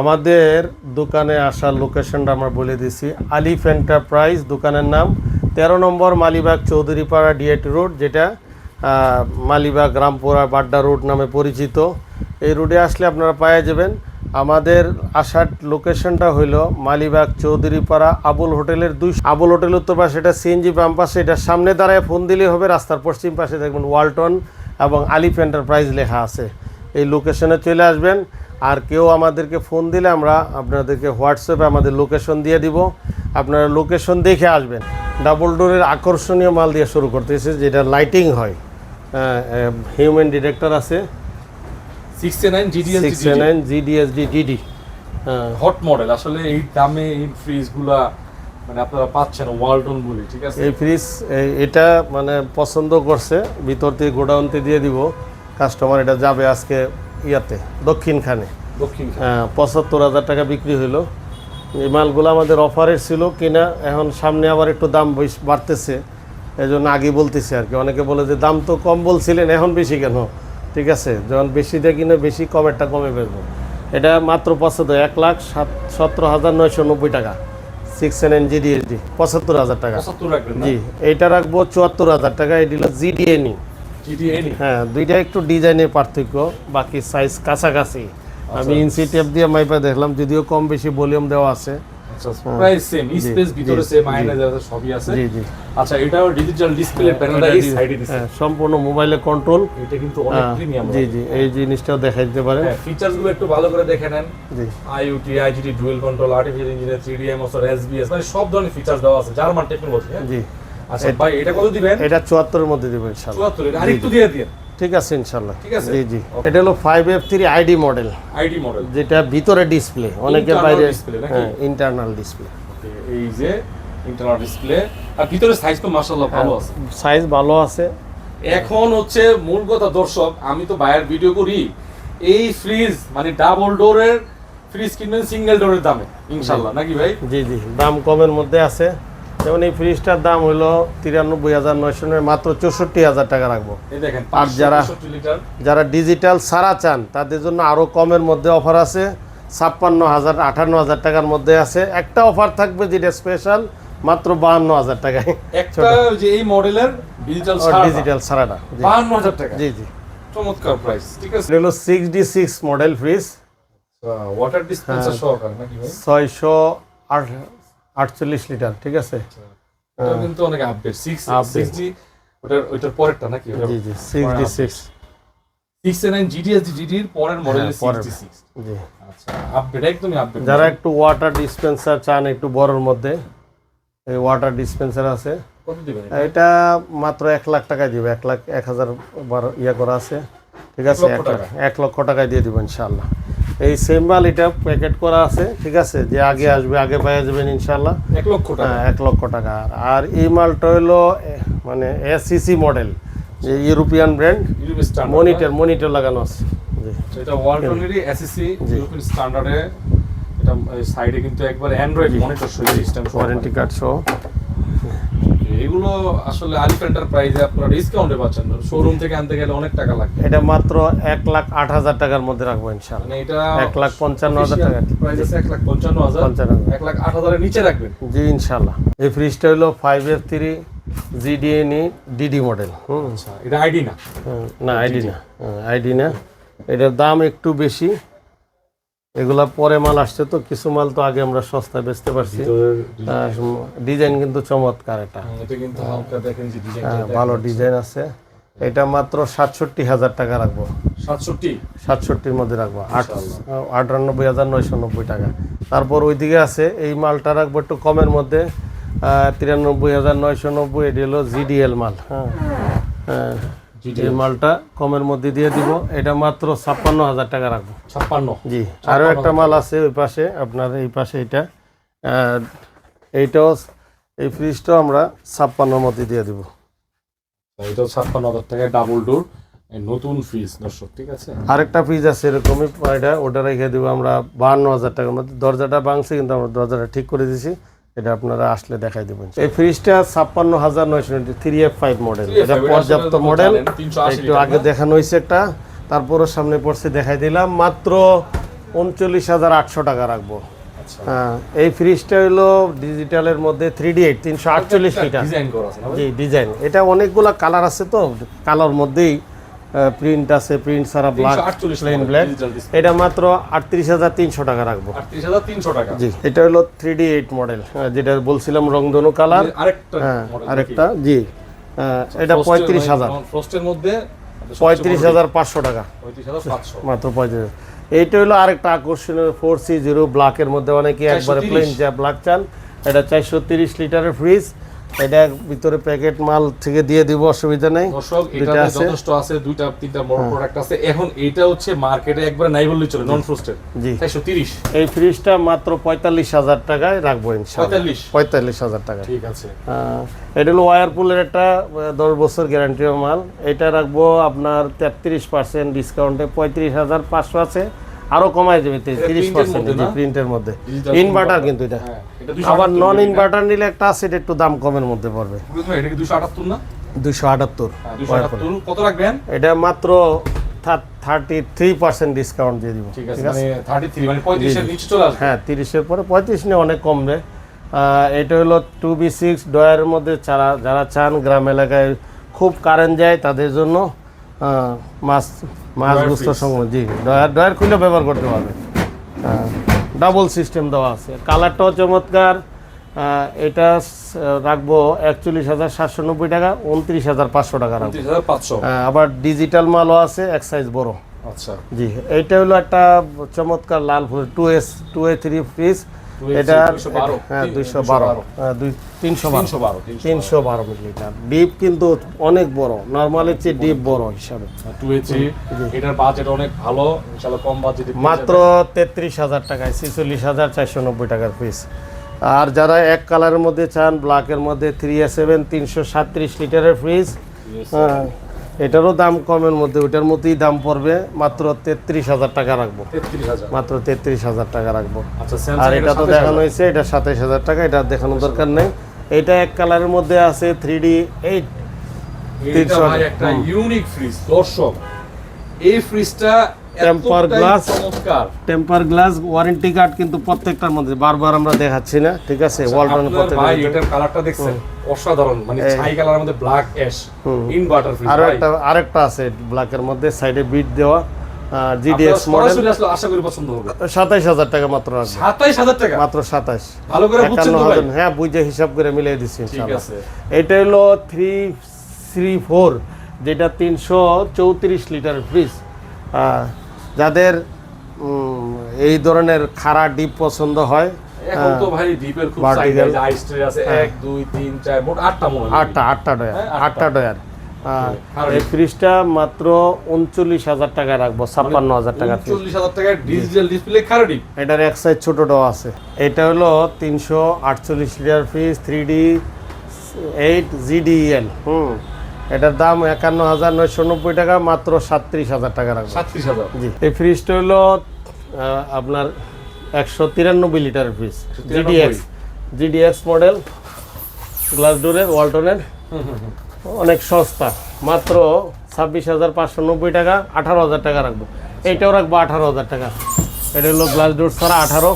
আমাদের দোকানে আসার লোকেশনটা আমরা বলে দিছি আলিফ এন্টারপ্রাইজ দোকানের নাম। তেরো নম্বর মালিবাগ চৌধুরীপাড়া ডিএটি রোড যেটা মালিবাগ গ্রামপুরা বাড্ডা রোড নামে পরিচিত। এই রোডে আসলে আপনারা পাওয়া যাবেন। আমাদের আসার লোকেশনটা হইল মালিবাগ চৌধুরীপাড়া আবুল হোটেলের দুই আবুল হোটেল উত্তর পাশে, এটা সিএনজি বাম পাশে, এটা সামনে দাঁড়ায় ফোন দিলেই হবে, রাস্তার পশ্চিম পাশে দেখবেন ওয়ালটন এবং আলিফ এন্টারপ্রাইজ লেখা আছে। এই লোকেশনে চলে আসবেন। আর কেউ আমাদেরকে ফোন দিলে আমরা আপনাদেরকে হোয়াটসঅ্যাপে আমাদের লোকেশন দিয়ে দিব। আপনারা লোকেশন দেখে আসবেন। ডাবল ডোরের আকর্ষণীয় মাল দিয়ে শুরু করতেছে যেটা লাইটিং হয়। হিউম্যান ডিরেক্টর আছে। ডিডি হ্যাঁ। হট মডেল আসলে এই দামে এই ফ্রিজগুলা মানে আপনারা পাচ্ছেন ওয়ালটন বলি ঠিক আছে? এই ফ্রিজ এটা মানে পছন্দ করছে ভিতর থেকে গোডাউনতে দিয়ে দিব। কাস্টমার এটা যাবে আজকে ইয়াতে দক্ষিণখানে। দক্ষিণ হ্যাঁ পঁচাত্তর হাজার টাকা বিক্রি হইল। এই মালগুলো আমাদের অফারের ছিল কিনা এখন সামনে আবার একটু দাম বেশ বাড়তেছে। এই জন্য আগে বলতেছে আর কি। অনেকে বলে যে দাম তো কম বলছিলেন এখন বেশি কেন? ঠিক আছে যখন বেশি দিয়ে কিনে বেশি কমেরটা কমে বেরবো। এটা মাত্র পঁচাত্তর এক লাখ সাত সতেরো হাজার নয়শো নব্বই টাকা। সিক্স এন এন জিডিএসডি পঁচাত্তর হাজার টাকা। জি এইটা রাখব চুয়াত্তর হাজার টাকা। এটি হলো জিডিএনই হ্যাঁ দুইটা একটু ডিজাইনের পার্থক্য বাকি সাইজ কাছাকাছি। আমি ইঞ্চি টেপ দিয়ে মাইপা দেখলাম যদিও কম বেশি ভলিউম দেওয়া আছে। আচ্ছা প্রায় সেম স্পেস ভিতরে সেম আয়না যারা সবই আছে। জি জি। আচ্ছা এটাও ডিজিটাল ডিসপ্লে প্যানেলটা এই সাইডে দিছে। হ্যাঁ সম্পূর্ণ মোবাইলে কন্ট্রোল এটা কিন্তু অনেক প্রিমিয়াম জি জি এই জিনিসটাও দেখাই দিতে পারে। হ্যাঁ ফিচারসগুলো একটু ভালো করে দেখে নেন। জি। IOT IGT dual control artificial engineer 3D MSR SBS মানে সব ধরনের ফিচারস দেওয়া আছে জার্মান টেকনোলজি হ্যাঁ? জি। আচ্ছা ভাই এটা কত দিবেন? এটা চুয়াত্তরের মধ্যে দেবো ইনশাল্লাহ। 74 এটা আরেকটু দিয়ে দিন। ঠিক আছে ঠিক আছে? জি জি। এটা হলো five F three ID model ID model যেটা ভিতরে ডিসপ্লে অনেকে বাইরে? হ্যাঁ ইন্টারনাল ডিসপ্লে এই যে ইন্টারনাল ডিসপ্লে আর ভিতরে সাইজ তো মাশাআল্লাহ ভালো আছে। সাইজ ভালো আছে। এখন হচ্ছে মূল কথা দর্শক আমি তো বাইরের ভিডিও করি। এই ফ্রিজ মানে ডাবল ডোরের ফ্রিজ কিনবেন সিঙ্গেল ডোরের দামে ইনশাআল্লাহ। নাকি ভাই? জি জি। দাম কমের মধ্যে আছে। যেমন এই ফ্রিজটার দাম হলো তিরানব্বই হাজার নয়শো মাত্র চৌষট্টি হাজার টাকা রাখব। আর যারা- যারা ডিজিটাল সারা চান তাদের জন্য আরও কমের মধ্যে অফার আছে। ছাপ্পান্ন হাজার আটান্ন হাজার টাকার মধ্যে আছে। একটা অফার থাকবে যেটা স্পেশাল মাত্র বাহান্ন হাজার টাকায়। একটা যে এই মডেলের ডিজিটাল ডিজিটাল সারাটা জি। 52000 টাকা। জি জি। চমৎকার প্রাইস ঠিক আছে? হলো six D six model fridge water dispenser সহকারে নাকি ভাই? ছয়শো আট আটচল্লিশ লিটার ঠিক আছে? কিন্তু অনেক আপডেট 6 Update। 6G ওটার ওটার পরেরটা নাকি? জি জি six D six 69 GDSD GD এর পরের মডেল পরের। 66 জি। আচ্ছা আপডেট একদমই আপডেট যারা একটু ওয়াটার ডিসপেন্সার চান একটু বড়র মধ্যে এই ওয়াটার ডিসপেন্সার আছে। এটা? মাত্র এক লাখ টাকায় দিবে এক লাখ এক হাজার বারো ইয়া করা আছে। ঠিক আছে এক লক্ষ টাকায় দিয়ে দিব ইনশাল্লাহ এই সেম মাল এটা প্যাকেট করা আছে ঠিক আছে? যে আগে আসবে আগে পাওয়া যাবেন ইনশাল্লাহ এক লক্ষ টাকা। হ্যাঁ এক লক্ষ টাকা। আর এই মালটা হলো মানে এসিসি মডেল যে ইউরোপিয়ান ব্র্যান্ড মনিটর মনিটর লাগানো আছে। জি। এটা ওয়ালটনেরই এসএসসি জি। ইউরোপিয়ান স্ট্যান্ডার্ডে এটা সাইডে কিন্তু একবার অ্যান্ড্রয়েড মনিটর সহ সিস্টেম ওয়ারেন্টি কার্ড সহ। এগুলো আসলে আলিফ এন্টারপ্রাইজে আপনারা ডিসকাউন্টে পাচ্ছেন। শোরুম থেকে আনতে গেলে অনেক টাকা লাগবে। এটা মাত্র এক লাখ আট হাজার টাকার মধ্যে রাখব ইনশাল্লাহ মানে এটা এক লাখ পঞ্চান্ন হাজার টাকা। প্রাইস আছে এক লাখ পঞ্চান্ন হাজার পঞ্চান্ন হাজার। এক লাখ আট হাজারের নিচে রাখবেন। জি ইনশাল্লাহ এই ফ্রিজটা হলো five F three GDNE DD model হুম। আচ্ছা এটা আইডি না? না আইডি না। আইডি না। এটার দাম একটু বেশি। এগুলা পরে মাল আসছে তো কিছু মাল তো আগে আমরা সস্তায় বেচতে পারছি। ডিজাইন কিন্তু চমৎকার এটা। এটা কিন্তু হালকা দেখেন যে ডিজাইন হ্যাঁ, ভালো ডিজাইন আছে। এটা মাত্র সাতষট্টি হাজার টাকা রাখব। সাতষট্টি? সাতষট্টির মধ্যে রাখব। আট আটানব্বই হাজার নয়শো নব্বই টাকা। তারপর ওইদিকে আছে এই মালটা রাখব একটু কমের মধ্যে। তিরানব্বই হাজার নয়শো নব্বই এটি হলো জিডিএল মাল। হ্যাঁ হ্যাঁ, এই মালটা কমের মধ্যে দিয়ে দিব এটা মাত্র ছাপ্পান্ন হাজার টাকা রাখব। ছাপ্পান্ন? জি আরও একটা মাল আছে ওই পাশে আপনার এই পাশে এটা এইটাও এই ফ্রিজটাও আমরা ছাপ্পান্নর মধ্যে দিয়ে দিব। এটা ছাপ্পান্ন হাজার টাকায় ডাবল ডোর নতুন ফ্রিজ দর্শক ঠিক আছে? আরেকটা ফ্রিজ আছে এরকমই এটা ওটা রেখে দেবো আমরা বাহান্ন হাজার টাকার মধ্যে। দরজাটা ভাঙছে কিন্তু আমরা দরজাটা ঠিক করে দিছি। এটা আপনারা আসলে দেখাই দেবেন। এই ফ্রিজটা ছাপ্পান্ন হাজার নয়শো থ্রি এফ ফাইভ মডেল এটা পর্যাপ্ত মডেল একটু আগে দেখানো হয়েছে একটা তারপরও সামনে পড়ছে দেখাই দিলাম। মাত্র উনচল্লিশ হাজার আটশো টাকা রাখব। আচ্ছা। হ্যাঁ এই ফ্রিজটা হলো ডিজিটালের মধ্যে থ্রি ডি এইট তিনশো আটচল্লিশ লিটার। জি ডিজাইন এটা অনেকগুলো কালার আছে তো কালার মধ্যেই প্রিন্ট আছে প্রিন্ট ছাড়া ব্ল্যাক প্লেন ব্ল্যাক এটা মাত্র আটত্রিশ হাজার তিনশো টাকা রাখব। টাকা। জি এটা হলো থ্রি ডি এইট মডেল যেটা বলছিলাম রংধনু কালার। আরেকটা হ্যাঁ আরেকটা জি। এটা পঁয়ত্রিশ মানে হাজার। non মধ্যে পঁয়ত্রিশ হাজার পাঁচশো টাকা। মাত্র পঁয়ত্রিশ এইটা হলো আরেকটা আকর্ষণীয় ফোর সি জিরো ব্ল্যাকের মধ্যে অনেকে একবারে প্লেন যা ব্ল্যাক চান। এটা চারশো তিরিশ লিটারের ফ্রিজ এটা ভিতরে প্যাকেট মাল থেকে দিয়ে দিব অসুবিধা নেই। দর্শক। হ্যাঁ। যথেষ্ট আছে দুইটা তিনটা বড় প্রোডাক্ট আছে। এখন এটা হচ্ছে মার্কেটে একবারে নাই বললেই চলে নন ফ্রোস্টেড জি 430 এই ফ্রিজটা মাত্র পঁয়তাল্লিশ হাজার টাকায় রাখব ইনশাল্লাহ। 45 পঁয়তাল্লিশ হাজার টাকায় ঠিক আছে। এটা হলো ওয়ারপুলের একটা আহ, দশ বছর গ্যারান্টি মাল। এটা রাখব আপনার তেত্রিশ পার্সেন্ট ডিসকাউন্টে পঁয়ত্রিশ হাজার পাঁচশো আছে। আরও কমায় যাবে তিরিশ পার্সেন্ট প্রিন্টের মধ্যে ইনভার্টার কিন্তু এটা। হ্যাঁ আবার নন ইনভার্টার নিলে একটা আছে এটা একটু দাম কমের মধ্যে পড়বে। বুঝতে পারছি, এটা কি 278 না? দুইশো আটাত্তর হ্যাঁ 278 কত রাখবেন? এটা মাত্র থার্টি থ্রি পার্সেন্ট ডিসকাউন্ট দিয়ে দিব। ঠিক আছে মানে 33 মানে 35 এর নিচে চলে আসবে। হ্যাঁ তিরিশের পরে পঁয়ত্রিশ নিয়ে অনেক কমবে এটা হলো টু বি সিক্স ডয়ারের মধ্যে যারা যারা চান গ্রাম এলাকায় খুব কারেন্ট যায় তাদের জন্য মাছ মাছ Dryer গুস্ত। সংগ্রহ জি ডয়ার ডয়ার খুলে ব্যবহার করতে পারবে ডাবল সিস্টেম দেওয়া আছে। কালারটাও চমৎকার। এটা রাখব একচল্লিশ হাজার সাতশো নব্বই টাকা উনত্রিশ হাজার পাঁচশো টাকা রাখব। 29500 আহ, আবার ডিজিটাল মালও আছে এক সাইজ বড়। আচ্ছা। জি এইটা হলো একটা চমৎকার লাল ফুল two S two A three fridge 2AC এটা 212 হ্যাঁ তিন- দুইশো 212 বারো। তিনশো বারো। তিনশো বারো মিলিলিটার ডিপ কিন্তু অনেক বড়। নর্মালের চেয়ে ডিপ বড় হিসাবে। এটার বাজেট অনেক ভালো। কম বাজেটে মাত্র তেত্রিশ হাজার টাকায় ছেচল্লিশ হাজার চারশো নব্বই টাকার পিস আর যারা এক কালারের মধ্যে চান ব্ল্যাকের মধ্যে থ্রি সেভেন তিনশো সাতত্রিশ লিটারের ফ্রিজ হ্যাঁ। এটারও দাম কমের মধ্যে ওইটার মতোই দাম পড়বে মাত্র তেত্রিশ হাজার টাকা রাখব। মাত্র তেত্রিশ হাজার টাকা রাখব। আচ্ছা আর এটা তো দেখানো হয়েছে এটা সাতাইশ হাজার টাকা এটা দেখানো দরকার নেই। এটা এক কালারের মধ্যে আছে থ্রি ডি এইট এটা 300 ভাই একটা ইউনিক ফ্রিজ দর্শক। এই ফ্রিজটা Temper glass temper glass warranty card কিন্তু প্রত্যেকটার মধ্যে বারবার আমরা দেখাচ্ছি না ঠিক আছে? ওয়ালটন আপনার ভাই প্রত্যেকটা এটার কালারটা দেখছেন? অসাধারণ মানে ছাই কালারের মধ্যে ব্ল্যাক অ্যাশ ইনভার্টার ফ্রিজ আরও ভাই। একটা আরেকটা আছে ব্ল্যাকের মধ্যে সাইডে বিট দেওয়া জিডিএক্স মডেল আশা করি পছন্দ হবে। সাতাইশ হাজার টাকা মাত্র আসবে 27000 টাকা? মাত্র সাতাইশ। ভালো করে বুঝছেন ভাই? হ্যাঁ বুঝে হিসাব করে মিলিয়ে ইনশাআল্লাহ। আছে। এটা হলো থ্রি থ্রি ফোর যেটা তিনশো চৌত্রিশ লিটার ফ্রিজ যাদের এই ধরনের খাড়া ডিপ পছন্দ হয় এখন তো ভাই ডিপের খুব আছে আইস ট্রে আছে 1 2 3 4 মোট 8টা মনে হয় আটটা। আটটা ডয়ার। আটটা ডয়ার আর এই ফ্রিজটা মাত্র উনচল্লিশ হাজার টাকা রাখব ছাপ্পান্ন হাজার টাকা ফ্রিজ 39000 টাকা ডিজিটাল ডিসপ্লে খারাপ এটার এক সাইজ ছোটোটাও আছে। এটা হলো তিনশো আটচল্লিশ litre fridge three D eight GDL হুম। এটার দাম একান্ন হাজার নয়শো নব্বই টাকা মাত্র সাতত্রিশ হাজার টাকা রাখব। 37000 জি। এই ফ্রিজটা হলো আপনার একশো তিরানব্বই litre fridge GDX GDX model glass ডোরের ওয়ালটনের অনেক সস্তা মাত্র ছাব্বিশ হাজার পাঁচশো নব্বই টাকা আঠারো হাজার টাকা রাখব। এইটাও রাখব আঠারো হাজার টাকা। এটা হলো গ্লাস ডোর ছাড়া আঠারো।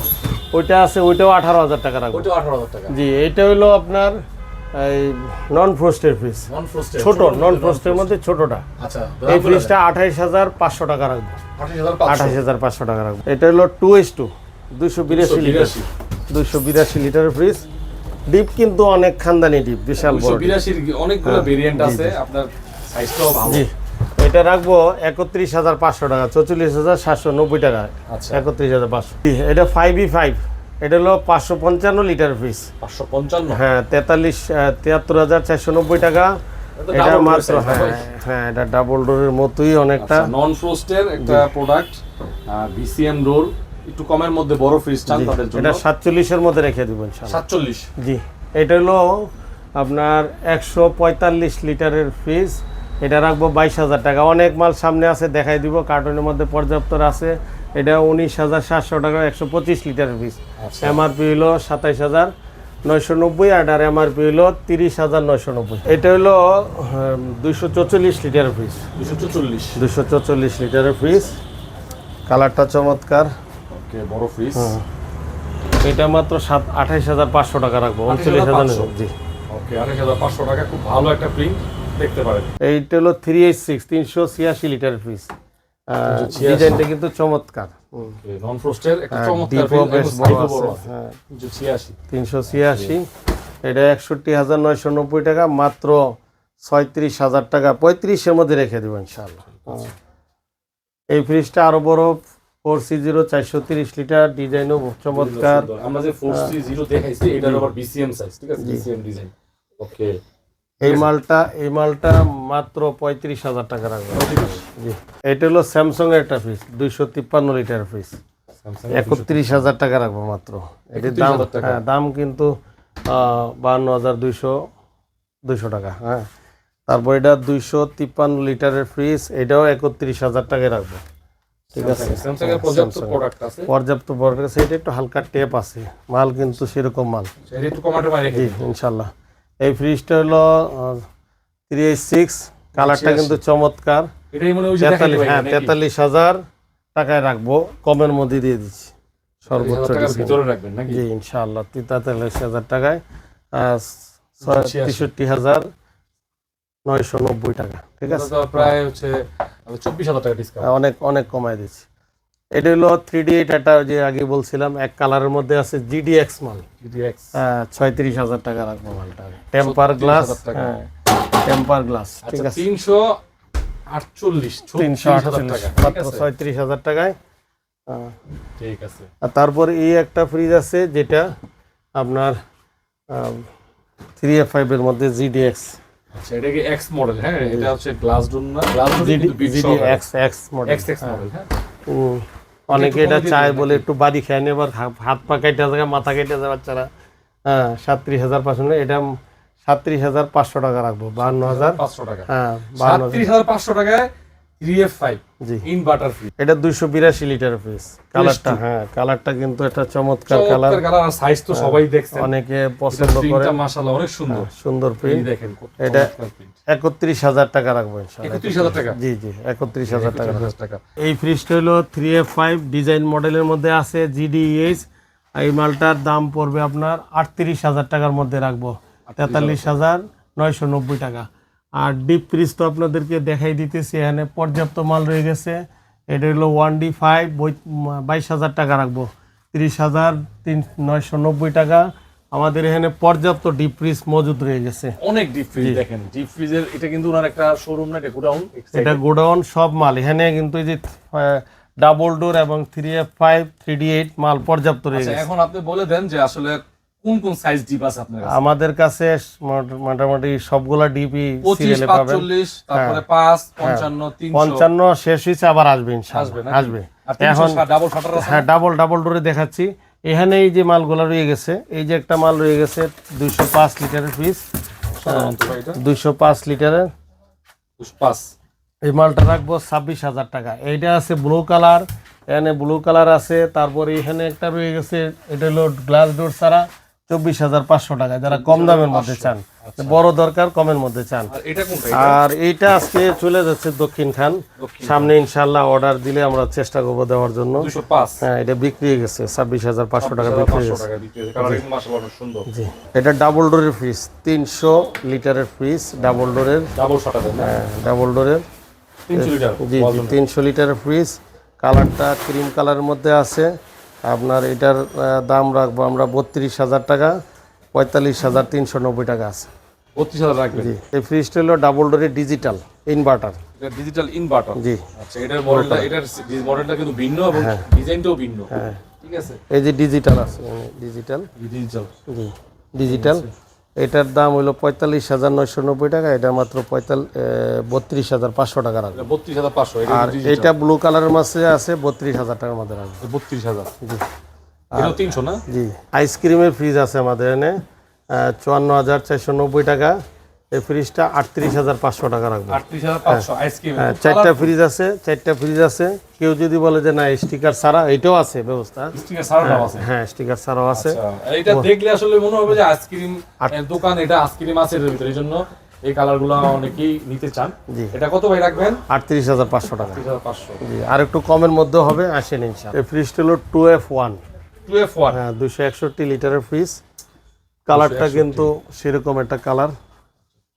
ওইটা আছে ওইটাও আঠারো হাজার টাকা রাখব। ওটা 18000 টাকা। জি এইটা হলো আপনার এই নন ফ্রোস্টের ফ্রিজ ছোট নন ফ্রোস্টের মধ্যে ছোটটা। আচ্ছা এই ফ্রিজটা আঠাইশ হাজার পাঁচশো টাকা রাখব। 28500 আঠাশ হাজার পাঁচশো টাকা রাখব। এটা হলো টু এস টু দুশো বিরাশি লিটার 282 দুশো বিরাশি লিটারের ফ্রিজ ডিপ কিন্তু অনেক খানদানি ডিপ বিশাল বড় ডিপ। 282 এর অনেকগুলো ভেরিয়েন্ট আছে আপনার সাইজটাও ভালো। জি এটা রাখব একত্রিশ হাজার পাঁচশো টাকা চৌচল্লিশ হাজার সাতশো নব্বই টাকা আচ্ছা। একত্রিশ হাজার পাঁচশো। এটা ফাইভ ই ফাইভ এটা হলো পাঁচশো পঞ্চান্ন লিটার ফ্রিজ 555 হ্যাঁ তেতাল্লিশ তিয়াত্তর হাজার চারশো নব্বই টাকা। এটা মাত্র হ্যাঁ হ্যাঁ এটা ডাবল ডোরের মতোই অনেকটা। নন ফ্রস্টের একটা প্রোডাক্ট বিসিএম ডোর একটু কমের মধ্যে বড় ফ্রিজ চান তাদের জন্য। এটা সাতচল্লিশের মধ্যে রেখে দেবেন 47 জি এটা হলো আপনার একশো পঁয়তাল্লিশ লিটারের ফ্রিজ এটা রাখব বাইশ হাজার টাকা। অনেক মাল সামনে আছে দেখাই দিব। কার্টুনের মধ্যে পর্যাপ্ত আছে। এটা উনিশ হাজার সাতশো টাকা একশো পঁচিশ লিটার আচ্ছা। এমআরপি হলো সাতাইশ হাজার নয়শো নব্বই আর আর এমআরপি হলো তিরিশ হাজার নয়শো নব্বই। এটা হলো দুইশো চৌচল্লিশ ফ্রিজ 244 দুশো চৌচল্লিশ। লিটারের ফ্রিজ কালারটা চমৎকার। ওকে বড় ফ্রিজ এটা মাত্র সাত আঠাইশ হাজার পাঁচশো টাকা রাখব উনচল্লিশ হাজার 28,500 জি। ওকে আঠাশ হাজার পাঁচশো টাকা খুব ভালো একটা প্রিন্ট দেখতে পারেন। এইটা হলো থ্রি এইট সিক্স তিনশো ছিয়াশি লিটার ফ্রিজ 386 ডিজাইনটা কিন্তু চমৎকার। নন ফ্রস্টের একটা চমৎকার হ্যাঁ তিনশো ছিয়াশি। এটা একষট্টি হাজার নয়শো নব্বই টাকা মাত্র ছয়ত্রিশ হাজার টাকা। পঁয়ত্রিশের মধ্যে রেখে দেবো ইনশাল্লাহ হ্যাঁ। এই ফ্রিজটা আরও বড় ফোর সি জিরো চারশো তিরিশ লিটার ডিজাইনও চমৎকার। আমরা যে ফোর সি জিরো দেখাইছি এটার আবার বিসিএম সাইজ ঠিক আছে? বিসিএম ডিজাইন ওকে এই মালটা এই মালটা মাত্র পঁয়ত্রিশ হাজার টাকা রাখবে। জি। এটা হলো স্যামসং এর একটা ফ্রিজ দুইশো তিপ্পান্ন লিটার ফ্রিজ একত্রিশ হাজার টাকা রাখব মাত্র। এটির দাম 31,000 টাকা। হ্যাঁ দাম কিন্তু বাহান্ন হাজার দুইশো দুইশো টাকা হ্যাঁ। তারপর এটা দুইশো তিপ্পান্ন লিটারের ফ্রিজ এটাও একত্রিশ হাজার টাকায় রাখব। ঠিক আছে? পর্যাপ্ত প্রোডাক্ট আছে। এটা একটু হালকা টেপ আছে। মাল কিন্তু সেরকম মাল। ইনশাল্লাহ। এই ফ্রিজটা হলো থ্রি সিক্স কালারটা কিন্তু চমৎকার। যে দেখাইতে তেতাল্লিশ হ্যাঁ তেতাল্লিশ হাজার টাকায় রাখব কমের মধ্যে দিয়ে দিচ্ছি। সর্বোচ্চ জি ইনশাআল্লাহ তেতাল্লিশ হাজার টাকায় তেষট্টি হাজার নয়শো নব্বই টাকা ঠিক আছে? প্রায় হচ্ছে চব্বিশ হাজার টাকা ডিসকাউন্ট অনেক অনেক কমায় দিচ্ছি। এটা হলো থ্রি ডি এটা যে আগে বলছিলাম এক কালারের মধ্যে আছে জিডিএক্স মাল জিডিএক্স ছয়ত্রিশ হাজার টাকা রাখব মালটা। টেম্পার গ্লাস হ্যাঁ টেম্পার গ্লাস ঠিক আছে। তিনশো আটচল্লিশ তিনশো আটচল্লিশ টাকা। মাত্র ছয়ত্রিশ হাজার টাকায়। আহ, ঠিক আছে। আর তারপর এই একটা ফ্রিজ আছে যেটা আপনার থ্রি এফ ফাইভের মধ্যে জিডিএক্স আচ্ছা এটা কি এক্স মডেল হ্যাঁ এটা হচ্ছে গ্লাস ডোর না glass door GD X X model X X model হ্যাঁ। হুম। অনেকে এটা চায় বলে একটু বাড়ি খেয়ে নিয়ে এবার হাত পা কেটে যাবে মাথা কেটে যায় বাচ্চারা। হ্যাঁ সাতত্রিশ হাজার পাঁচশো এটা সাতত্রিশ হাজার পাঁচশো টাকা রাখব বাহান্ন হাজার। পাঁচশো টাকা। হ্যাঁ বাহান্ন হাজার পাঁচশো টাকায় জি। ইনভার্টার এটা লিটার পিস কালারটা হ্যাঁ কালারটা কিন্তু চমৎকার কালার কালার আর সাইজ তো সবাই দেখছেন। অনেকে পছন্দ করে প্রিন্টটা মাশাআল্লাহ অনেক সুন্দর। সুন্দর প্রিন্ট দেখেন এটা চমৎকার print। একত্রিশ হাজার টাকা রাখব ইনশাআল্লাহ। 31,000 টাকা? জি জি একত্রিশ হাজার টাকা রাখব। 31,000 টাকা। এই ফ্রিজটা হলো থ্রি এফ ফাইভ ডিজাইন মডেলের মধ্যে আছে জিডিএইচ এই মালটার দাম পড়বে আপনার আটত্রিশ হাজার টাকার মধ্যে রাখব। তেতাল্লিশ হাজার নয়শো নব্বই টাকা। আর ডিপ ফ্রিজ তো আপনাদেরকে দেখাই দিতেছি এখানে পর্যাপ্ত মাল রয়ে গেছে। এটা হলো ওয়ান ডি ফাইভ বাইশ হাজার টাকা রাখব। তিরিশ হাজার তিন নয়শো নব্বই টাকা। আমাদের এখানে পর্যাপ্ত ডিপ ফ্রিজ মজুদ রয়ে গেছে। অনেক ডিপ ফ্রিজ দেখেন। ডিপ ফ্রিজের এটা কিন্তু ওনার একটা শোরুম না এটা গোডাউন এটা গোডাউন সব মাল। এখানে কিন্তু এই যে ডাবল ডোর এবং three F five three D eight মাল পর্যাপ্ত রয়ে আচ্ছা গেছে। এখন আপনি বলে দেন যে আসলে কোন কোন সাইজ ডিপ আছে আপনার কাছে? আমাদের কাছে মোট- মোটামুটি সবগুলা ডিপি সিরিয়ালে পাবেন। পাঁচচল্লিশ তারপরে পাঁচ পঞ্চান্ন তিনশো। পঞ্চান্ন শেষ হয়েছে আবার আসবে ইনশাআল্লাহ। আসবে এখন ডাবল শাটার আছে হ্যাঁ ডাবল ডাবল ডোরে দেখাচ্ছি। এখানে এই যে মালগুলো রয়ে গেছে এই যে একটা মাল রয়ে গেছে দুইশো পাঁচ লিটারের পিস সাধারণত এটা? দুইশো পাঁচ লিটারের। পাঁচ। এই মালটা রাখব ছাব্বিশ হাজার টাকা। এইটা আছে ব্লু কালার এখানে ব্লু কালার আছে তারপরে এখানে একটা রয়ে গেছে এটা হলো গ্লাস ডোর ছাড়া। চব্বিশ হাজার পাঁচশো টাকা যারা কম দামের মধ্যে চান। বড় দরকার কমের মধ্যে চান। আর এটা এইটা আজকে চলে যাচ্ছে দক্ষিণ খান। সামনে ইনশাল্লাহ অর্ডার দিলে আমরা চেষ্টা করব দেওয়ার জন্য। হ্যাঁ এটা বিক্রি হয়ে গেছে ছাব্বিশ হাজার পাঁচশো টাকা বিক্রি হয়ে গেছে। জি। এটা ডাবল ডোরের ফ্রিজ তিনশো লিটারের ফ্রিজ ডাবল ডোরের। ডাবল হ্যাঁ ডাবল ডোরের। জি তিনশো লিটারের ফ্রিজ। কালারটা ক্রিম কালারের মধ্যে আছে। আপনার এটার দাম রাখব আমরা বত্রিশ হাজার টাকা পঁয়তাল্লিশ হাজার তিনশো নব্বই টাকা আছে। বত্রিশ হাজার রাখবেন? জি এই ফ্রিজটা হলো ডাবল ডোরের ডিজিটাল ইনভার্টার এটা ডিজিটাল ইনভার্টার জি। আচ্ছা এটার মডেলটা এটার মডেলটা কিন্তু ভিন্ন এবং হ্যাঁ। ডিজাইনটাও ভিন্ন। হ্যাঁ। ঠিক আছে? এই যে ডিজিটাল আছে ডিজিটাল ডিজিটাল জি ডিজিটাল এটার দাম হলো পঁয়তাল্লিশ হাজার নয়শো নব্বই টাকা এটা মাত্র পঁয়তাল্লিশ বত্রিশ হাজার পাঁচশো টাকা রাখবে। বত্রিশ হাজার পাঁচশো আর এটা ব্লু কালারের মাছে আছে বত্রিশ হাজার টাকার মধ্যে রাখবে। বত্রিশ হাজার। জি। তিনশো না? জি। আইসক্রিমের ফ্রিজ আছে আমাদের এনে চুয়ান্ন হাজার চারশো নব্বই টাকা। এই ফ্রিজটা আটত্রিশ হাজার পাঁচশো টাকা রাখব। পাঁচশো হ্যাঁ। চারটা ফ্রিজ আছে চারটা ফ্রিজ আছে। কেউ যদি বলে যে না স্টিকার ছাড়া এটাও আছে ব্যবস্থা। হ্যাঁ স্টিকার ছাড়াও আছে। আচ্ছা, এটা দেখলে আসলে মনে হবে যে আইসক্রিম দোকান এটা আইসক্রিম আছে এর ভিতরে। এই জন্য এই কালারগুলো অনেকেই নিতে চান। এটা কত ভাই রাখবেন? আটত্রিশ হাজার পাঁচশো টাকা। জি আর একটু কমের মধ্যে হবে আসেন ইনশাল্লাহ এই ফ্রিজটা হলো two F one two F one হ্যাঁ দুশো একষট্টি লিটারের ফ্রিজ কালারটা কিন্তু সেরকম একটা colour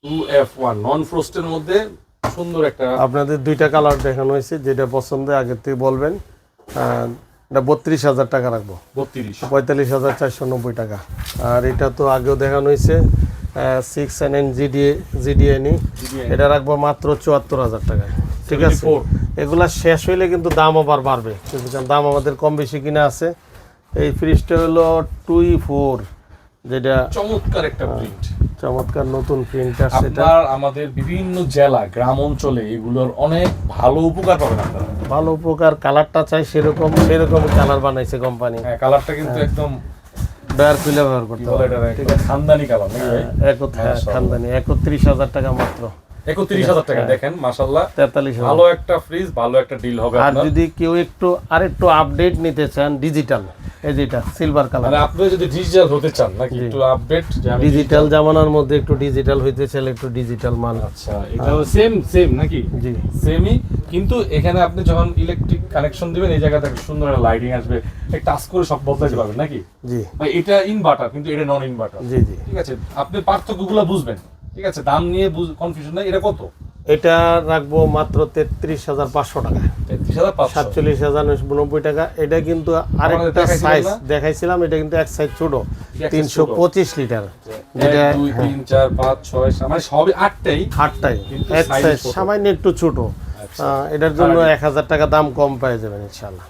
two F one non ফ্রোস্টের মধ্যে সুন্দর একটা আপনাদের দুইটা কালার দেখানো হয়েছে যেটা পছন্দ আগের থেকে বলবেন। এটা বত্রিশ হাজার টাকা রাখব। বত্রিশ। পঁয়তাল্লিশ হাজার চারশো নব্বই টাকা। আর এটা তো আগেও দেখানো হয়েছে six N N GDA GDNE এটা রাখব মাত্র চুয়াত্তর হাজার টাকায় ঠিক আছে? এগুলা শেষ হইলে কিন্তু দাম আবার বাড়বে। দাম আমাদের কম বেশি কিনা আছে। এই ফ্রিজটা হলো টুই ফোর যেটা চমৎকার একটা প্রিন্ট চমৎকার নতুন প্রিন্ট সেটা আপনার আমাদের বিভিন্ন জেলা গ্রাম অঞ্চলে এগুলোর অনেক ভালো উপকার পাবেন আপনারা। ভালো উপকার কালারটা চাই সেরকম সেরকম কালার বানাইছে কোম্পানি হ্যাঁ কালারটা কিন্তু একদম ডয়ার খুলে ব্যবহার করতে হবে। এটা খানদানি কালার নাকি হ্যাঁ, খানদানি একত্রিশ হাজার টাকা মাত্র। একত্রিশ হাজার টাকা দেখেন মাশাল্লাহ তেতাল্লিশ ভালো একটা ফ্রিজ ভালো একটা ডিল হবে আর যদি কেউ একটু আর একটু আপডেট নিতে চান ডিজিটাল এই যেটা সিলভার কালার মানে আপনি যদি ডিজিটাল হতে চান নাকি একটু আপডেট ডিজিটাল জামানার মধ্যে একটু ডিজিটাল হইতে চাইলে একটু ডিজিটাল মাল আচ্ছা এটা সেম সেম নাকি? জি। সেমই কিন্তু এখানে আপনি যখন ইলেকট্রিক কানেকশন দিবেন এই জায়গাতে একটা সুন্দর একটা লাইটিং আসবে। এক টাচ করে সব বদলাতে পারবেন নাকি? জি। এটা ইনভার্টার কিন্তু এটা নন ইনভার্টার জি জি। ঠিক আছে? আপনি পার্থক্যগুলো বুঝবেন। ঠিক আছে দাম নিয়ে কনফিউশন নাই। এটা কত? এটা রাখব মাত্র তেত্রিশ হাজার পাঁচশো টাকা হাজার সাতচল্লিশ হাজার নব্বই টাকা। এটা কিন্তু আরেকটা সাইজ দেখাইছিলাম এটা কিন্তু এক সাইজ ছোট। তিনশো পঁচিশ লিটার যেটা তিন চার পাঁচ ছয় মানে সবই আটটাই। কিন্তু এক সাইজ সামান্য একটু ছোট। আচ্ছা। এটার জন্য এক হাজার টাকা দাম কম পেয়ে যাবেন ইনশাল্লাহ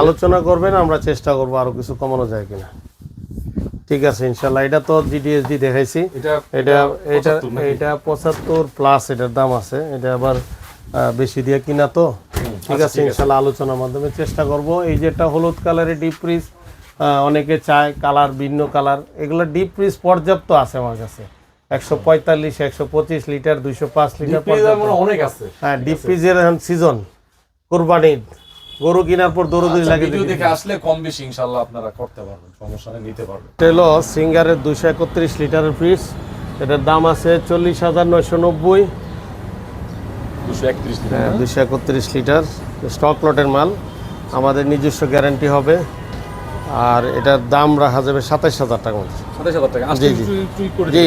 আলোচনা করবেন আমরা চেষ্টা করব আরও কিছু কমানো যায় কিনা। ঠিক আছে ইনশাল্লাহ। এটা তো জিডিএসডি দেখাইছি। এটা এটা এটা 75 নাকি? এটা পঁচাত্তর প্লাস এটার দাম আছে। এটা আবার বেশি দিয়ে কিনা তো। ঠিক আচ্ছা, আছে ইনশাল্লাহ আলোচনার মাধ্যমে চেষ্টা করব। এই যেটা হলুদ কালারের ডিপ ফ্রিজ অনেকে চায় কালার ভিন্ন কালার। এগুলো ডিপ ফ্রিজ পর্যাপ্ত আছে আমার কাছে। একশো পঁয়তাল্লিশ একশো পঁচিশ লিটার দুইশো পাঁচ লিটার অনেক আছে। হ্যাঁ ডিপ ফ্রিজের সিজন কোরবানির। গরু কেনার পর দৌড়দৌড়ি আচ্ছা, লাগে ভিডিও দেখে আসলে কম বেশি ইনশাআল্লাহ আপনারা করতে পারবেন সমস্যা নিতে পারবেন। এটা হলো সিঙ্গারের দুশো একত্রিশ লিটারের ফ্রিজ এটার দাম আছে চল্লিশ হাজার নয়শো নব্বই। দুশো একত্রিশ হ্যাঁ দুশো একত্রিশ লিটার স্টক লটের মাল। আমাদের নিজস্ব গ্যারান্টি হবে। আর এটার দাম রাখা যাবে সাতাইশ হাজার টাকা মতো। সাতাশ হাজার টাকা। জি, জি।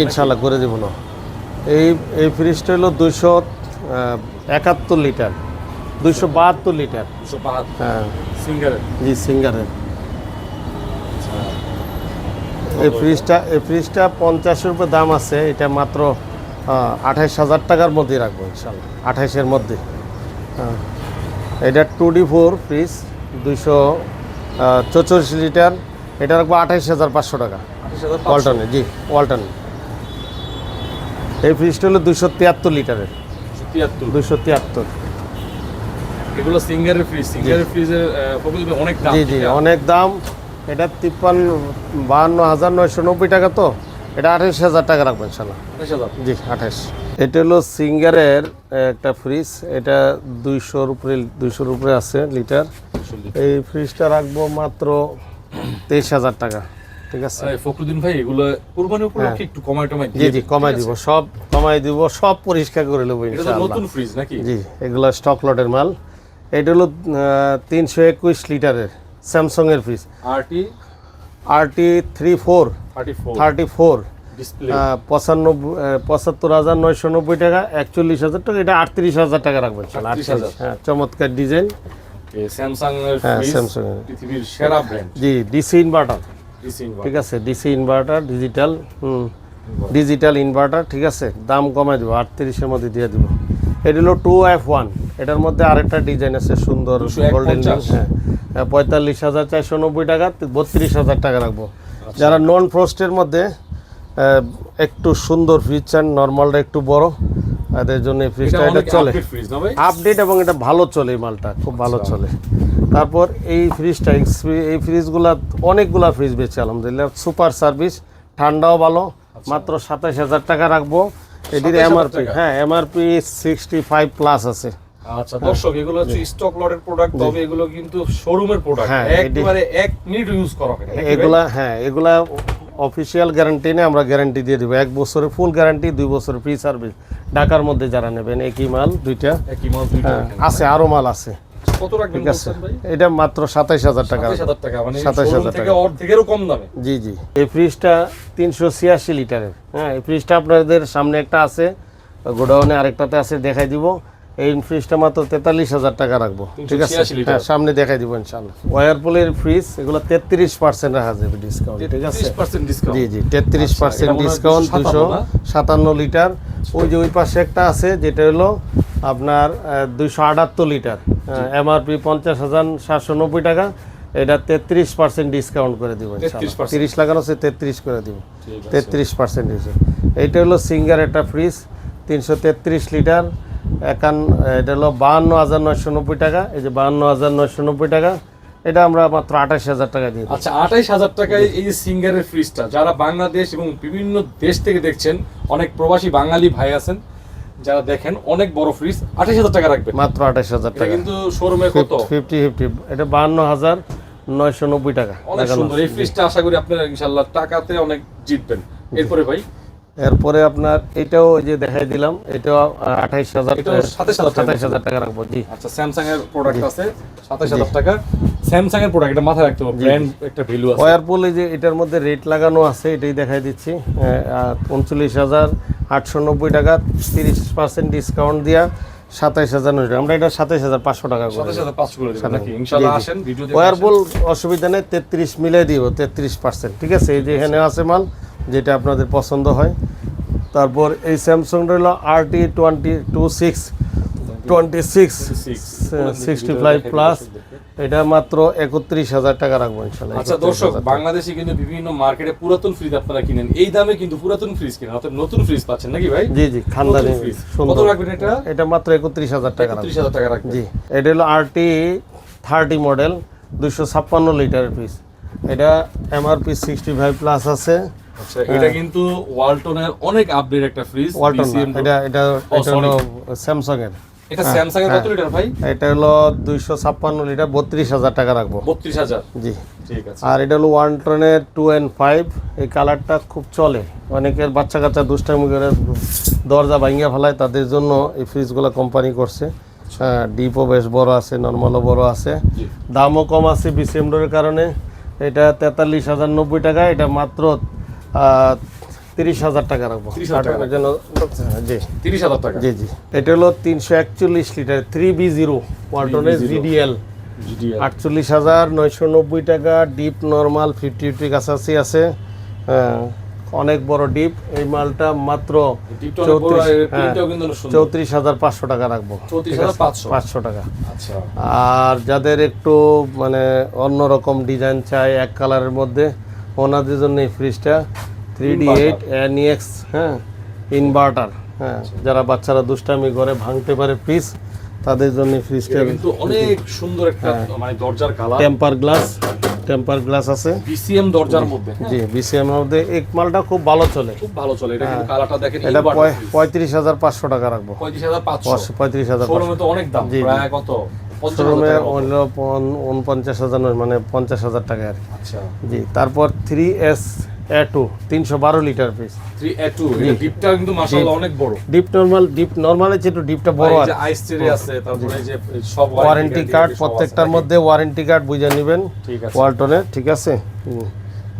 ইনশাল্লাহ করে দেবো না। এই এই ফ্রিজটা হলো দুশো একাত্তর লিটার। দুইশো বাহাত্তর লিটার। হ্যাঁ। সিঙ্গারের জি সিঙ্গারের এই ফ্রিজটা এই ফ্রিজটা পঞ্চাশের উপরে দাম আছে এটা মাত্র আঠাইশ হাজার টাকার মধ্যে রাখব ইনশাল্লাহ আঠাইশের মধ্যে। হ্যাঁ। এটা টু ডি ফোর ফ্রিজ দুইশো চৌচল্লিশ লিটার। এটা রাখব আঠাইশ হাজার পাঁচশো টাকা। ওয়ালটনে জি ওয়ালটনে। এই ফ্রিজটা হলো দুশো তিয়াত্তর লিটারের। দুশো তিয়াত্তর। এগুলো সিঙ্গারের ফ্রিজ সিঙ্গারের ফ্রিজের অনেক দাম। জি জি অনেক দাম। এটা তিপ্পান্ন বাহান্ন হাজার নয়শো নব্বই টাকা তো। এটা আঠাইশ হাজার টাকা রাখবেন সালা আঠাশ জি আঠাইশ এটা হলো সিঙ্গারের একটা ফ্রিজ এটা দুইশোর উপরে দুইশোর উপরে আছে লিটার। এই ফ্রিজটা রাখব মাত্র তেইশ হাজার টাকা ঠিক আছে? ফখরুদ্দিন ভাই এগুলো উপলক্ষে একটু কমাই টমাই জি জি কমাই দিব সব কমাই দিব সব পরিষ্কার করে নেব ইনশাআল্লাহ। নতুন ফ্রিজ নাকি? জি এগুলো স্টক লটের মাল। এটা হলো তিনশো একুশ লিটারের স্যামসংয়ের fridge RT RT three four thirty four পঁচানব্বই পঁচাত্তর হাজার নয়শো নব্বই টাকা একচল্লিশ হাজার টাকা এটা আটত্রিশ হাজার টাকা রাখবেন। শালা, 38,000 আটত্রিশ হ্যাঁ চমৎকার ডিজাইন। স্যামসাং এর হ্যাঁ, পৃথিবীর সেরা ব্র্যান্ড জি ডিসি ইনভার্টার ঠিক আছে DC inverter digital hmm digital inverter ঠিক আছে দাম কমাই দেবো আটত্রিশের মধ্যে দিয়ে দিব। এটা হলো টু এফ ওয়ান এটার মধ্যে আরেকটা ডিজাইন আছে সুন্দর গোল্ডেন হ্যাঁ। হ্যাঁ, পঁয়তাল্লিশ হাজার চারশো নব্বই টাকা বত্রিশ হাজার টাকা রাখব। যারা নন ফ্রস্টের মধ্যে একটু সুন্দর ফ্রিজ চান নর্মালটা একটু বড় তাদের জন্য এই ফ্রিজটা এটা চলে। আপডেট এবং এটা ভালো চলে এই মালটা খুব ভালো আচ্ছা। চলে। তারপর এই ফ্রিজটা এই ফ্রিজগুলা অনেকগুলা ফ্রিজ বেছে আলহামদুলিল্লাহ। সুপার সার্ভিস ঠান্ডাও ভালো মাত্র সাতাশ হাজার টাকা রাখব। এটির এমআরপি হ্যাঁ এমআরপি সিক্সটি ফাইভ প্লাস আছে। আচ্ছা দর্শক এগুলো হচ্ছে স্টক লটের প্রোডাক্ট তবে এগুলো কিন্তু শোরুমের প্রোডাক্ট হ্যাঁ, একবারে এক মিনিট ইউজ করা হয়? এগুলা হ্যাঁ এগুলা অফিসিয়াল গ্যারান্টি নেই আমরা গ্যারান্টি দিয়ে দেবো। এক বছরের ফুল গ্যারান্টি দুই বছরের ফ্রি সার্ভিস ঢাকার মধ্যে যারা নেবেন একই মাল দুইটা। একই মাল দুইটা হ্যাঁ, আছে আরও মাল আছে। ঠিক আছে। এটা মাত্র সাতাইশ হাজার টাকা। 27000 টাকা মানে 27,000 শোরুম থেকে টাকা। অর্ধেকেরও কম দামে। জি জি। এই ফ্রিজটা তিনশো ছিয়াশি লিটারের। হ্যাঁ এই ফ্রিজটা আপনাদের সামনে একটা আছে। গোডাউনে আরেকটাতে আছে দেখাই দিব। এই ফ্রিজটা মাত্র তেতাল্লিশ হাজার টাকা রাখব। ঠিক আছে? হ্যাঁ সামনে দেখাই দিব ইনশাল্লাহ ওয়ারপুলের ফ্রিজ এগুলো তেত্রিশ পার্সেন্ট রাখা যাবে ডিসকাউন্ট ঠিক আছে? 30% ডিসকাউন্ট জি জি তেত্রিশ আচ্ছা, পার্সেন্ট এটা হয় ডিসকাউন্ট দুশো সাতান্ন লিটার ওই যে ওই পাশে একটা আছে যেটা হলো আপনার দুইশো আটাত্তর লিটার এমআরপি পঞ্চাশ হাজার সাতশো নব্বই টাকা। এটা তেত্রিশ পার্সেন্ট ডিসকাউন্ট করে দিব তিরিশ লাগানো আছে তেত্রিশ করে দিব। তেত্রিশ পার্সেন্ট এইটা হলো সিঙ্গার একটা ফ্রিজ তিনশো তেত্রিশ লিটার একান এটা হলো বাহান্ন হাজার নয়শো নব্বই টাকা। এই যে বাহান্ন হাজার নয়শো নব্বই টাকা এটা আমরা মাত্র আঠাশ হাজার টাকা দিয়ে দিই আচ্ছা আঠাইশ হাজার টাকায় এই যে সিঙ্গারের ফ্রিজটা যারা বাংলাদেশ এবং বিভিন্ন দেশ থেকে দেখছেন অনেক প্রবাসী বাঙালি ভাই আছেন যারা দেখেন অনেক বড় ফ্রিজ আঠাইশ হাজার টাকা রাখবে মাত্র আঠাশ হাজার টাকা। কিন্তু শোরুমে কত? ফিফটি ফিফটি এটা বাহান্ন হাজার নয়শো নব্বই টাকা। অনেক সুন্দর এই ফ্রিজটা আশা করি আপনারা ইনশাল্লাহ টাকাতে অনেক জিতবেন। এরপরে ভাই এরপরে আপনার এটাও যে দেখাই দিলাম এটাও আঠাইশ হাজার 27,000 টাকা। সাতাইশ হাজার টাকা রাখব জি। আচ্ছা স্যামসাং এর প্রোডাক্ট আছে সাতাশ হাজার টাকা। স্যামসাং এর প্রোডাক্ট এটা মাথায় রাখতে হবে ব্র্যান্ড একটা ভ্যালু আছে। ওয়ারপুল এই যে এটার মধ্যে রেট লাগানো আছে এটাই দেখাই দিচ্ছি উনচল্লিশ হাজার আটশো নব্বই টাকা তিরিশ পার্সেন্ট ডিসকাউন্ট দিয়া সাতাইশ হাজার নয় টাকা। আমরা এটা সাতাইশ হাজার পাঁচশো টাকা করে ওয়ারপুল অসুবিধা নেই তেত্রিশ মিলে দিব তেত্রিশ পার্সেন্ট ঠিক আছে? এই যে এখানে আছে মাল যেটা আপনাদের পছন্দ হয়। তারপর এই স্যামসাংটা হলো R T twenty two six twenty six sixty five plus এটা মাত্র একত্রিশ হাজার টাকা রাখব ইনশাল্লাহ। আচ্ছা 31,000 দর্শক বাংলাদেশে কিন্তু বিভিন্ন মার্কেটে পুরাতন ফ্রিজ আপনারা কিনেন। এই দামে কিন্তু পুরাতন ফ্রিজ কিনেন। অর্থাৎ নতুন ফ্রিজ পাচ্ছেন নাকি ভাই? জি জি খানদানি fridge। কত রাখবেন এটা? এটা মাত্র একত্রিশ হাজার টাকা একত্রিশ হাজার টাকা রাখবেন। জি এটা হলো আরটি থার্টি মডেল দুশো ছাপ্পান্ন লিটারের পিস এটা এমআরপি সিক্সটি ফাইভ প্লাস আছে। আচ্ছা এটা কিন্তু ওয়ালটনের অনেক আপডেট একটা ফ্রিজ ওয়ালটন এটা এটা এটা হলো স্যামসাং এর এটা স্যামসাং এর কত লিটার ভাই? এটা হলো লিটার টাকা রাখব। বত্রিশ হাজার? জি। ঠিক আছে। আর এটা হলো ফাইভ এই কালারটা খুব চলে। অনেকের বাচ্চা কাচ্চা দুষ্টামি করে দরজা ভাঙিয়া ফেলায় তাদের জন্য এই ফ্রিজগুলো কোম্পানি করছে। হ্যাঁ ডিপও বেশ বড় আছে নর্মালও বড় আছে। দামও কম আছে বিসিএমডোর কারণে। এটা তেতাল্লিশ হাজার নব্বই টাকা এটা মাত্র তিরিশ হাজার টাকা রাখব। 30,000 টাকা যেন জি। তিরিশ হাজার টাকা। জি জি। এটা হলো তিনশো একচল্লিশ লিটার থ্রি বি জিরো ওয়ালটনের 3B0 জিডিএল। আটচল্লিশ হাজার নয়শো নব্বই টাকা ডিপ নর্মাল ফিফটি ফিফটি কাছাকাছি আছে। হ্যাঁ, অনেক বড় ডিপ। এই মালটা মাত্র চৌত্রিশ হ্যাঁ। চৌত্রিশ হাজার পাঁচশো টাকা রাখব। 34,500 পাঁচশো। টাকা। আচ্ছা। আর যাদের একটু মানে অন্যরকম ডিজাইন চাই এক কালারের মধ্যে ওনাদের জন্য এই ফ্রিজটা থ্রি ডি এইট এনএক্স হ্যাঁ ইনভার্টার হ্যাঁ যারা বাচ্চারা দুষ্টামি করে ভাঙতে পারে ফ্রিজ তাদের জন্য ফ্রিজটা কিন্তু অনেক সুন্দর একটা মানে দরজার colour temper glass temper glass আছে। বিসিএম দরজার মধ্যে হ্যাঁ, জি বিসিএম এর মধ্যে। এক মালটা খুব ভালো চলে। খুব ভালো চলে। এটা কিন্তু কালারটা দেখেন এটা পঁয়- পঁয়ত্রিশ হাজার পাঁচশো টাকা রাখব। পঁয়ত্রিশ হাজার পাঁচশো। পঁয়ত্রিশ হাজার শোরুমে তো অনেক দাম। প্রায় কত? শোরুমে হলো উনপঞ্চাশ হাজার মানে পঞ্চাশ হাজার টাকা আর কি। আচ্ছা। জি তারপর থ্রি এস এ টু তিনশো বারো litre piece three A two ডিপটা কিন্তু মাশাআল্লাহ অনেক বড়। ডিপ নর্মাল ডিপ নর্মালের চেয়ে একটু ডিপটা বড় আইস আছে তারপরে যে সব ওয়ারেন্টি কার্ড প্রত্যেকটার মধ্যে ওয়ারেন্টি কার্ড বুঝে নেবেন। ঠিক আছে। ওয়ালটনের ঠিক আছে?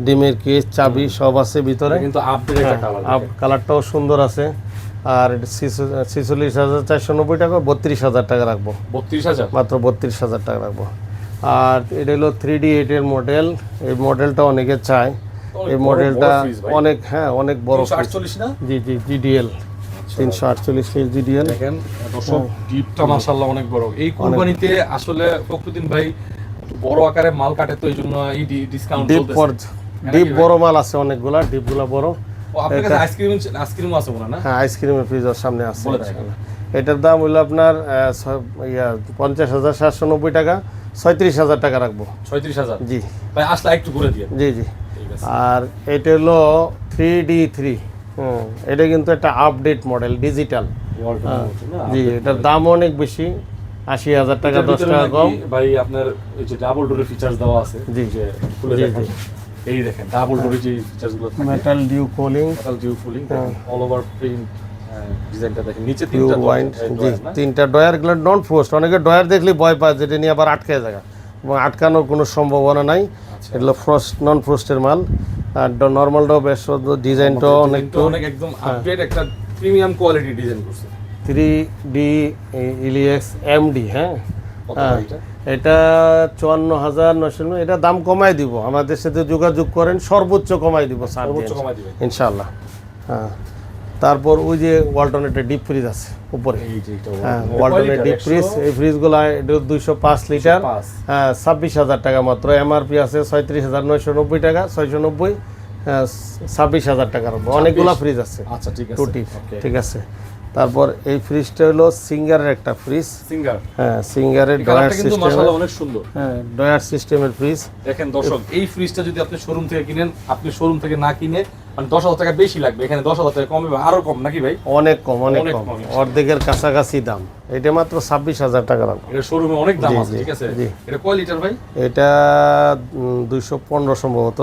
ডিমের কেস চাবি সব আছে ভিতরে। কিন্তু আপডেট কালার আপ কালারটাও সুন্দর আছে। আর ছিচল্লিশ হাজার চারশো নব্বই টাকা বত্রিশ হাজার টাকা রাখব। বত্রিশ হাজার? মাত্র বত্রিশ হাজার টাকা রাখব। আর এটা হলো থ্রি ডি এইটের মডেল এই মডেলটা অনেকে চায়। এই মডেলটা। অনেক হ্যাঁ অনেক বড় না? জি জি জিডিএল তিনশো আটচল্লিশ জিডিএল দেখেন দর্শক ডিপটা মাশাআল্লাহ অনেক বড়। এই কোম্পানিতে আসলে ফখরুদ্দিন ভাই বড় আকারে মাল কাটে তো এই জন্য এই ডিসকাউন্ট ডিপ ডিপ বড় মাল আছে অনেকগুলা ডিপগুলা বড়। হয় সামনে আছে এটার দাম হলো আপনার ইয়া পঞ্চাশ হাজার সাতশো নব্বই টাকা ছয়ত্রিশ হাজার টাকা রাখব। ছয়ত্রিশ হাজার? জি। ভাই আসলে একটু ঘুরে দিয়ে জি জি। আর এটা হলো থ্রি ডি থ্রি। হুম এটা কিন্তু একটা আপডেট মডেল ডিজিটাল? জি এটার দাম অনেক বেশি আশি হাজার টাকা দশ টাকা কম। ভাই আপনার এই যে ডাবল ডোরের ফিচার্স দেওয়া আছে জি। জি, জি। এই দেখেন ডাবল ডোরে যে ফিচার্সগুলো থাকে metal dew cooling metal dew cooling হ্যাঁ। অল ওভার প্রিন্ট ডিজাইনটা দেখেন নিচে তিনটা জি তিনটা ডয়ারগুলো নন ফ্রোস্ট অনেকে ডয়ার দেখলে ভয় পায় যেটা নিয়ে আবার আটকে যায়। এবং আটকানোর কোনো সম্ভাবনা নাই। আচ্ছা। এগুলো ফ্রস্ট নন ফ্রোস্টের মাল। আর ডিজাইনটাও বেশ ডিজাইনটাও অনেক অনেক একদম আপডেট একটা প্রিমিয়াম কোয়ালিটি ডিজাইন করছে। থ্রি ডি ইলিএক্স এমডি হ্যাঁ হ্যাঁ। এটা এটা চুয়ান্ন হাজার নশো এটা দাম কমাই দিব। আমাদের সাথে যোগাযোগ করেন সর্বোচ্চ কমাই দিব ইনশাল্লাহ হ্যাঁ। তারপর ওই যে ওয়ালটনের ডিপ ফ্রিজ আছে উপরে। হ্যাঁ ওয়ালটনের ডিপ ফ্রিজ এই ফ্রিজগুলো দুইশো পাঁচ লিটার। হ্যাঁ ছাব্বিশ হাজার টাকা মাত্র। এমআরপি আছে ছয়ত্রিশ হাজার নয়শো নব্বই টাকা ছয়শো নব্বই ছাব্বিশ হাজার টাকার অনেকগুলো ফ্রিজ আছে। আচ্ছা ঠিক আছে। ঠিক আছে। তারপর এই ফ্রিজটা হলো সিঙ্গারের একটা ফ্রিজ সিঙ্গার হ্যাঁ সিঙ্গারের ডয়ার সিস্টেম অনেক সুন্দর। হ্যাঁ ডয়ার সিস্টেমের ফ্রিজ দেখেন দর্শক এই ফ্রিজটা যদি আপনি শোরুম থেকে কিনেন আপনি শোরুম থেকে না কিনে মানে দশ হাজার টাকা বেশি লাগবে এখানে দশ হাজার টাকা কমবে বা আরও কম নাকি ভাই? অনেক কম অনেক কম। কম, অর্ধেকের কাছাকাছি দাম। এটা মাত্র ছাব্বিশ হাজার টাকা দাম এটা শোরুমে অনেক দাম আছে ঠিক আছে? এটা কয় লিটার ভাই? এটা দুইশো পনেরো সম্ভবত।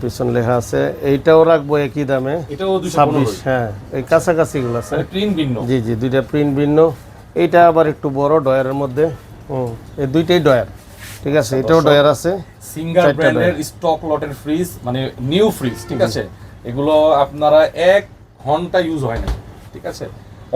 পিছন লেখা আছে। এইটাও রাখব একই দামে। এটাও ছাব্বিশ হ্যাঁ এই কাছাকাছি গুলো আছে প্রিন্ট ভিন্ন। জি জি দুইটা প্রিন্ট ভিন্ন। এইটা আবার একটু বড় ডয়ারের মধ্যে। হুম এই দুইটাই ডয়ার ঠিক আছে এটাও ডয়ার আছে সিঙ্গার ব্র্যান্ডের স্টক লটের ফ্রিজ মানে নিউ ফ্রিজ ঠিক আছে? এগুলো আপনারা এক ঘণ্টা ইউজ হয় না ঠিক আছে?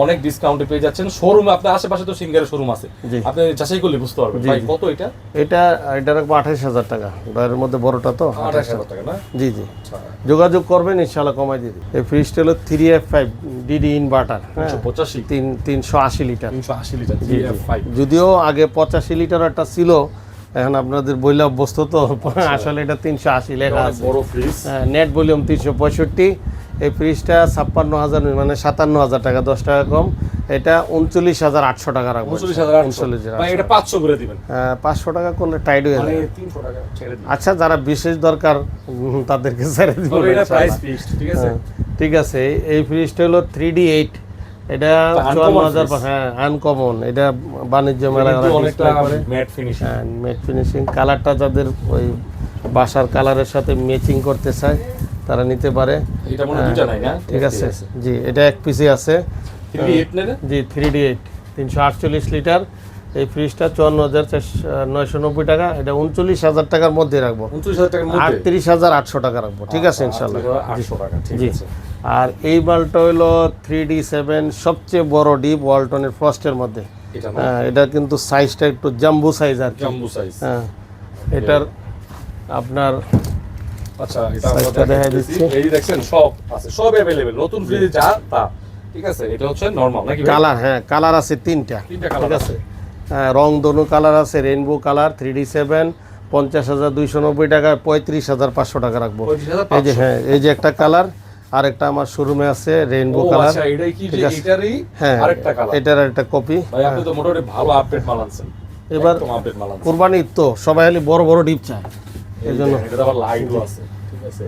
অনেক ডিসকাউন্টে পেয়ে যাচ্ছেন। শোরুমে আপনার আশেপাশে তো সিঙ্গারের শোরুম আছে। আপনি যাচাই করলে বুঝতে পারবেন। ভাই কত এটা? এটা এটা রাখব আঠাইশ হাজার টাকা। ডয়ারের মধ্যে বড়টা তো আঠাশ হাজার। টাকা না? জি জি। আচ্ছা। যোগাযোগ করবেন ইনশাল্লাহ কমাই দিবি এই ফ্রিজটা হলো three F five DD inverter পঁচাশি। তিন তিনশো আশি লিটার। তিনশো আশি লিটার যদিও আগে পঁচাশি লিটার একটা ছিল এখন আপনাদের বইলে অভ্যস্ত তো আসলে এটা তিনশো আশি লেখা আছে। বড় ফ্রিজ। নেট ভলিউম তিনশো পঁয়ষট্টি। এই ফ্রিজটা ছাপ্পান্ন হাজার মানে সাতান্ন হাজার টাকা দশ টাকা কম। এটা উনচল্লিশ হাজার আটশো টাকা রাখব। উনচল্লিশ হাজার পাঁচশো করে দিবেন। হ্যাঁ, পাঁচশো টাকা করলে টাইট হয়ে মানে যাবে আচ্ছা যারা বিশেষ দরকার তাদেরকে ছেড়ে দিব ঠিক আছে? হ্যাঁ, ঠিক আছে। এই ফ্রিজটা হলো থ্রি ডি এইট এটা চুয়ান্ন হাজার হ্যাঁ আনকমন এটা বাণিজ্য মেলায় ম্যাট ফিনিশিং ফিনিশিং কালারটা যাদের ওই বাসার কালারের সাথে ম্যাচিং করতে চায় তারা নিতে পারে। হয় ঠিক আছে। জি এটা এক পিসি আছে। জি থ্রি ডি এইট তিনশো আটচল্লিশ লিটার। এই ফ্রিজটা চুয়ান্ন হাজার নয়শো নব্বই টাকা। এটা উনচল্লিশ হাজার টাকার মধ্যে রাখব। আটত্রিশ হাজার আটশো টাকা রাখব। ঠিক আছে ইনশাল্লাহ। জি। আছে। আর এই মালটা হলো থ্রি ডি সেভেন সবচেয়ে বড় ডিপ ওয়ালটনের ফ্রস্টের মধ্যে এটা না হ্যাঁ এটা কিন্তু সাইজটা একটু জাম্বু সাইজ আর কি জাম্বু সাইজ হ্যাঁ এটার আপনার আচ্ছা এটা Size আমরা টা দেখা দেখাইতেছি। দিচ্ছি। এই যে দেখছেন সব আছে সব अवेलेबल নতুন ফ্রিজে যা তা ঠিক আছে এটা হচ্ছে নরমাল নাকি ভাই? কালার হ্যাঁ কালার আছে তিনটা তিনটা ঠিক কালার আছে হ্যাঁ, রং দনু কালার আছে rainbow colour three D seven পঞ্চাশ হাজার দুইশো নব্বই টাকা পঁয়ত্রিশ হাজার পাঁচশো টাকা রাখবো পঁয়ত্রিশ হাজার এই যে পাঁচশো। হ্যাঁ এই যে একটা কালার আর একটা আমার শোরুমে আছে রেইনবো কালার আচ্ছা এটাই কি যে ঠিক আছে। এটারই হ্যাঁ আরেকটা কালার এটার একটা কপি ভাই আপনি তো মোটামুটি ভালো আপডেট মাল আনছেন। এবার মাল কোরবানি তো সবাই খালি বড় বড় ডিপ চায়। এই জন্য। এটা আবার লাইটও আছে। ঠিক আছে?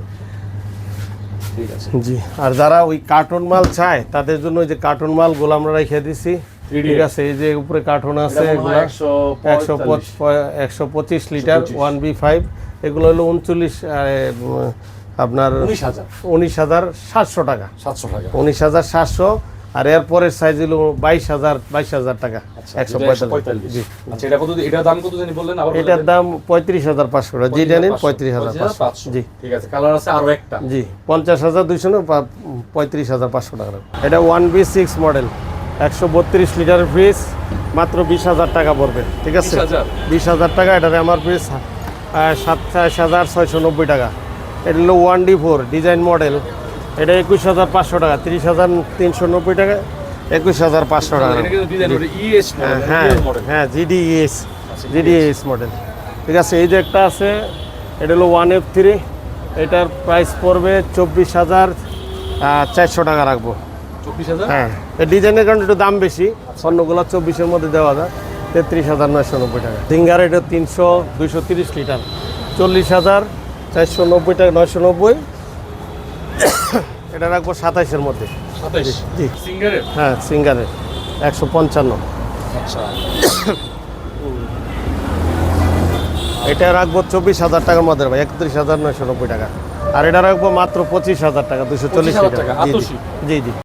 জি আর যারা ওই কার্টুন মাল চায় তাদের জন্য ওই যে কার্টুন মালগুলো আমরা রেখে দিছি। ঠিক আছে এই যে উপরে কার্টুন আছে এগুলো একশো পঁচিশ লিটার ওয়ান বি ফাইভ এগুলো হলো উনচল্লিশ আপনার উনিশ হাজার। সাতশো টাকা। সাতশো টাকা। উনিশ হাজার সাতশো আর এর পরের সাইজ হলো বাইশ হাজার বাইশ হাজার টাকা আচ্ছা, একশো পঁয়তাল্লিশ। আচ্ছা এটার দাম পঁয়ত্রিশ হাজার পাঁচশো টাকা। জি জানেন পঁয়ত্রিশ হাজার পাঁচশো। জি। ঠিক আছে কালার আছে আরও একটা। জি পঞ্চাশ হাজার দুইশো না পঁয়ত্রিশ হাজার পাঁচশো টাকা। এটা ওয়ান বি সিক্স মডেল একশো বত্রিশ লিটার ফ্রিজ মাত্র বিশ হাজার টাকা পড়বে। ঠিক আছে? বিশ হাজার? টাকা এটার আমার ফ্রিজ সাতাশ হাজার ছয়শো নব্বই টাকা। এটা হলো one D four design model. এটা একুশ হাজার পাঁচশো টাকা তিরিশ হাজার তিনশো নব্বই টাকা একুশ হাজার পাঁচশো টাকা। মডেল হ্যাঁ হ্যাঁ মডেল। হ্যাঁ জিডিএস জিডিএস মডেল। ঠিক আছে এই যে একটা আছে এটা হলো ওয়ান এফ থ্রি এটার প্রাইস পড়বে চব্বিশ হাজার চারশো টাকা রাখব। হ্যাঁ এই ডিজাইনের কারণে একটু দাম বেশি অন্যগুলো চব্বিশের মধ্যে দেওয়া যায় তেত্রিশ হাজার নয়শো নব্বই টাকা। সিঙ্গার এটা তিনশো দুইশো তিরিশ লিটার চল্লিশ হাজার চারশো নব্বই টাকা নয়শো নব্বই। এটা রাখব সাতাইশের মধ্যে। জি। সিঙ্গারের? হ্যাঁ সিঙ্গারের। একশো পঞ্চান্ন। আচ্ছা। এটা রাখব চব্বিশ হাজার টাকার মধ্যে ভাই একত্রিশ হাজার নয়শো নব্বই টাকা। আর এটা রাখব মাত্র পঁচিশ হাজার টাকা দুশো চল্লিশ হাজার টাকা। জি জি।